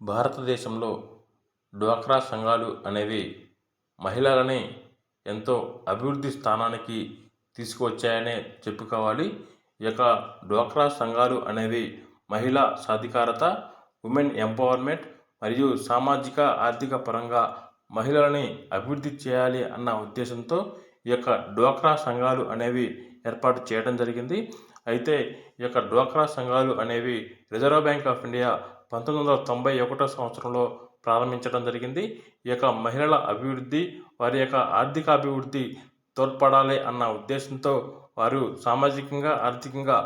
భారతదేశంలో డ్వాక్రా సంఘాలు అనేవి మహిళలని ఎంతో అభివృద్ధి స్థానానికి తీసుకువచ్చాయనే చెప్పుకోవాలి. ఈ యొక్క డ్వాక్రా సంఘాలు అనేవి మహిళా సాధికారత ఉమెన్ ఎంపవర్మెంట్ మరియు సామాజిక ఆర్థిక పరంగా మహిళలని అభివృద్ధి చేయాలి అన్న ఉద్దేశంతో ఈ యొక్క డ్వాక్రా సంఘాలు అనేవి ఏర్పాటు చేయడం జరిగింది. అయితే ఈ యొక్క డ్వాక్రా సంఘాలు అనేవి రిజర్వ్ బ్యాంక్ ఆఫ్ ఇండియా పంతొమ్మిది వందల తొంభై ఒకటో సంవత్సరంలో ప్రారంభించడం జరిగింది. ఈ యొక్క మహిళల అభివృద్ధి వారి యొక్క ఆర్థిక అభివృద్ధి తోడ్పడాలి అన్న ఉద్దేశంతో వారు సామాజికంగా ఆర్థికంగా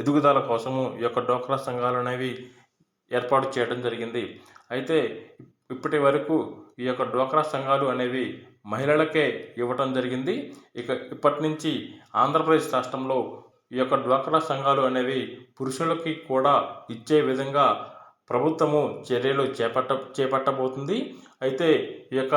ఎదుగుదల కోసము ఈ యొక్క డ్వాక్రా సంఘాలు అనేవి ఏర్పాటు చేయడం జరిగింది. అయితే ఇప్పటి వరకు ఈ యొక్క డ్వాక్రా సంఘాలు అనేవి మహిళలకే ఇవ్వటం జరిగింది. ఇక ఇప్పటి నుంచి ఆంధ్రప్రదేశ్ రాష్ట్రంలో ఈ యొక్క డ్వాక్రా సంఘాలు అనేవి పురుషులకి కూడా ఇచ్చే విధంగా ప్రభుత్వము చర్యలు చేపట్ట చేపట్టబోతుంది. అయితే ఈ యొక్క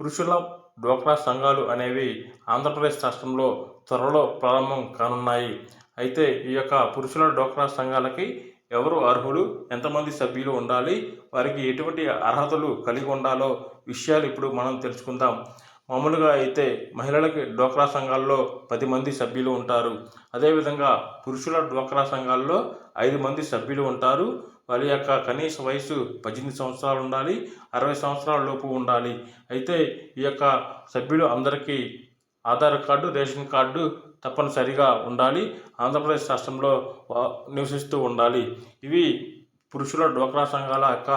పురుషుల డ్వాక్రా సంఘాలు అనేవి ఆంధ్రప్రదేశ్ రాష్ట్రంలో త్వరలో ప్రారంభం కానున్నాయి. అయితే ఈ యొక్క పురుషుల డ్వాక్రా సంఘాలకి ఎవరు అర్హులు? ఎంతమంది సభ్యులు ఉండాలి? వారికి ఎటువంటి అర్హతలు కలిగి ఉండాలో విషయాలు ఇప్పుడు మనం తెలుసుకుందాం. మామూలుగా అయితే మహిళలకి డ్వాక్రా సంఘాల్లో పది మంది సభ్యులు ఉంటారు. అదేవిధంగా పురుషుల డ్వాక్రా సంఘాల్లో ఐదు మంది సభ్యులు ఉంటారు. వారి యొక్క కనీస వయసు పద్దెనిమిది సంవత్సరాలు ఉండాలి అరవై సంవత్సరాల లోపు ఉండాలి. అయితే ఈ యొక్క సభ్యులు అందరికీ ఆధార్ కార్డు రేషన్ కార్డు తప్పనిసరిగా ఉండాలి. ఆంధ్రప్రదేశ్ రాష్ట్రంలో నివసిస్తూ ఉండాలి. ఇవి పురుషుల డ్వాక్రా సంఘాల యొక్క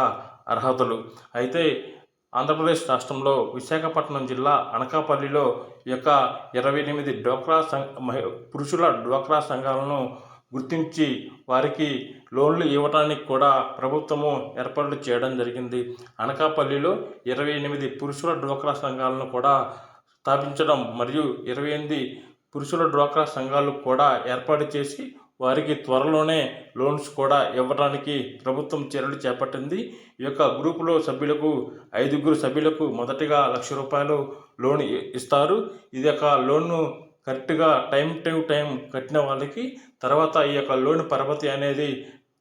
అర్హతలు. అయితే ఆంధ్రప్రదేశ్ రాష్ట్రంలో విశాఖపట్నం జిల్లా అనకాపల్లిలో ఈ యొక్క ఇరవై ఎనిమిది డ్వాక్రా సంఘ మహి- పురుషుల డ్వాక్రా సంఘాలను గుర్తించి వారికి లోన్లు ఇవ్వడానికి కూడా ప్రభుత్వము ఏర్పాట్లు చేయడం జరిగింది. అనకాపల్లిలో ఇరవై ఎనిమిది పురుషుల డ్వాక్రా సంఘాలను కూడా స్థాపించడం మరియు ఇరవై ఎనిమిది పురుషుల డ్వాక్రా సంఘాలు కూడా ఏర్పాటు చేసి వారికి త్వరలోనే లోన్స్ కూడా ఇవ్వడానికి ప్రభుత్వం చర్యలు చేపట్టింది. ఈ యొక్క గ్రూపులో సభ్యులకు ఐదుగురు సభ్యులకు మొదటిగా లక్ష రూపాయలు లోన్ ఇ- ఇస్తారు. ఇది యొక్క లోన్ను కరెక్ట్గా టైం టు టైం కట్టిన వాళ్ళకి తర్వాత ఈ యొక్క లోన్ పరపతి అనేది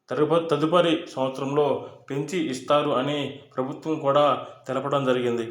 తదుపరి సంవత్సరంలో పెంచి ఇస్తారు అని ప్రభుత్వం కూడా తెలపడం జరిగింది.